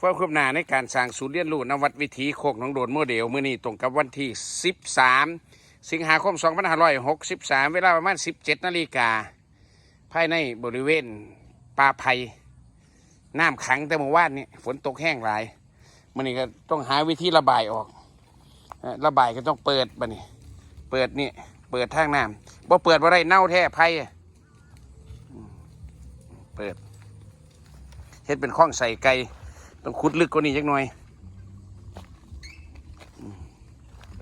ความคืบหน้าในการสร้างศูนย์เรียนรู้นวัดวิถีโคกหนองโดนโมเดลมื้อนี้ตรงกับวันที่ 13 สิงหาคม 2563 เวลาประมาณ 17 นาฬิกา ภายในบริเวณป่าไผ่น้ำขังแต่เมื่อวานนี้ฝนตกแห้งหลายมันนี้ก็ต้องหาวิธีระบายออก ระบายก็ต้องเปิดบัดนี้ เปิดนี่ เปิดทางน้ำบ่เปิดว่าไรเน่าแท้ไผ่เปิดเฮ็ดเป็นข้องใส่ไก่ ต้องขุดลึกกว่านี้จักหน่อยอืม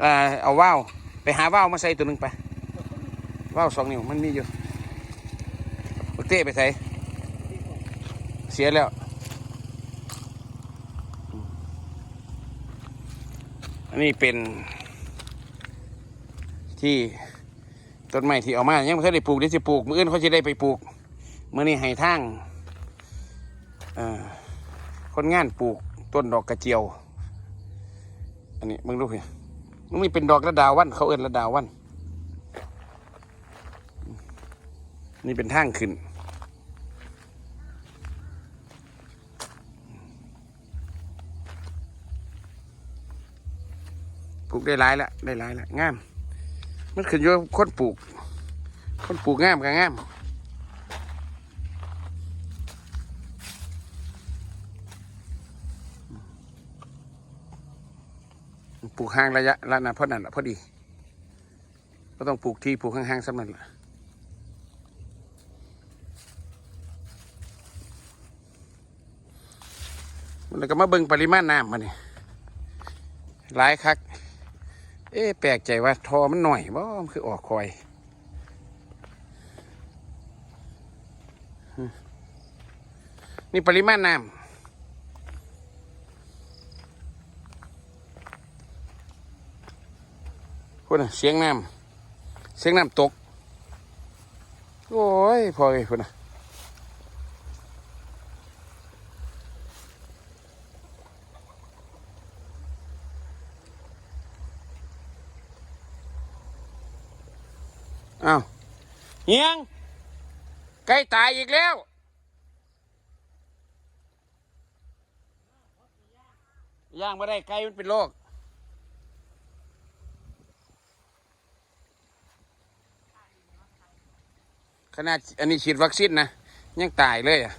เอ่อเอาว่าวไปหาว่าวมาใส่ตัวหนึ่งไปว่าวสองนิ้วมันมีอยู่เต้ไปใส่เสียแล้วอันนี้เป็นที่ต้นไม้ที่เอามายังไม่เคยได้ปลูกเดี๋ยวจะปลูก มืออื่นเขาจะได้ไปปลูก เมื่อนี้ให้ทางอ่อ คนงานปลูกต้นดอกกระเจียว อันนี้มึงดูเพี่มันมีเป็นดอกระดาวัน เขาเอิ้นระดาวัน นี่เป็นทางขึ้น ปลูกได้หลายละได้หลายละงาม มันขึ้นอยู่คนปลูก คนปลูกงามกับงาม ปลูกห่างระยะละนะพราะนั่นละพอดี ก็ต้องปลูกที่ปลูกห่างๆสำนันละแล้วก็มาเบิ่งปริมาณน้ำมาเนี่ยหลายคัก เอ๊ะแปลกใจว่าทอมันหน่อยบ่มันคือออกคอยนี่ปริมาณน้ำ พูดนเสียงน้ำเสียงน้ำตก โอ้ยพอเลยพูดนะอ้าวเฮียงใกล้ตายอีกแล้วย่างไม่ได้ไก่มันเป็นโรค ขนาดอันนี้ฉีดวัคซีนนะยังตายเลยอะ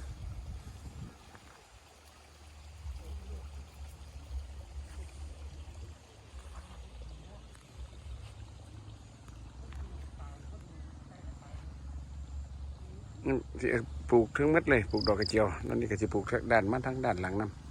ปลูกทั้งมัดเลยปลูกดอกกระเจียวนั่นนี่ก็จะปลูกด้านมาทั้งด้านหลังน้ำ